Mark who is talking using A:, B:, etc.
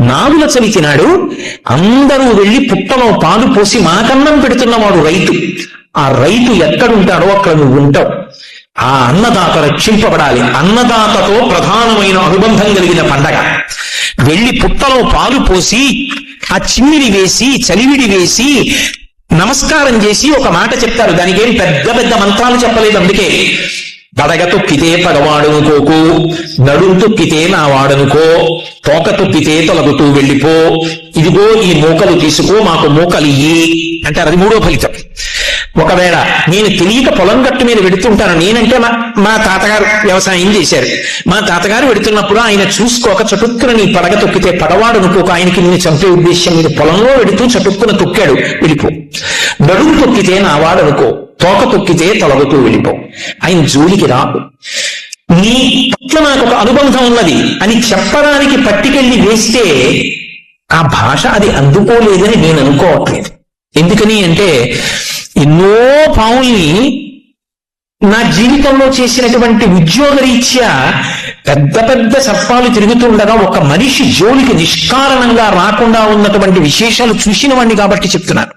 A: నాగుల చవితి నాడు అందరూ వెళ్ళి పుట్టలో పాలు పోసి మాకన్నం పెడుతున్నవాడు రైతు. ఆ రైతు ఎక్కడుంటాడో అక్కడ నువ్వు ఉంటావు. ఆ అన్నదాత రక్షింపబడాలి. అన్నదాతతో ప్రధానమైన అనుబంధం కలిగిన పండగ. వెళ్ళి పుట్టలో పాలు పోసి ఆ చిమ్మిడి వేసి చలివిడి వేసి నమస్కారం చేసి ఒక మాట చెప్తారు. దానికి ఏం పెద్ద పెద్ద మంత్రాలు చెప్పలేదు అందుకే. పడగ తొక్కితే పగవాడనుకోకు నడుం తొక్కితే నా వాడనుకో తోక తొక్కితే తొలగుతూ వెళ్ళిపో ఇదిగో ఈ మూకలు తీసుకో మాకు మూకలు ఇయ్యి అంటారు అది మూడో ఫలితం ఒకవేళ నేను తెలియక పొలం గట్టు మీద వెడుతుంటాను నేనంటే మా మా తాతగారు వ్యవసాయం చేశారు మా తాతగారు వెడుతున్నప్పుడు ఆయన చూసుకోక చటుక్కున నీ పడగ తొక్కితే పడవాడు అనుకోక ఆయనకి నేను చంపే ఉద్దేశం మీద పొలంలో వెడుతూ చటుక్కున తొక్కాడు వెళ్ళిపో నడుము తొక్కితే నా వాడనుకో అనుకో తోక తొక్కితే తొలగుతూ వెళ్ళిపో. ఆయన జోలికి రాదు నీ పట్ల నాకు ఒక అనుబంధం ఉన్నది. అని చెప్పడానికి పట్టికెళ్ళి వేస్తే ఆ భాష అది అందుకోలేదని నేను అనుకోవట్లేదు. ఎందుకని అంటే ఎన్నో పావుల్ని నా జీవితంలో చేసినటువంటి ఉద్యోగరీత్యా పెద్ద పెద్ద సర్పాలు తిరుగుతుండగా ఒక మనిషి జోలికి నిష్కారణంగా రాకుండా ఉన్నటువంటి విశేషాలు చూసిన వాడిని కాబట్టి చెప్తున్నాను.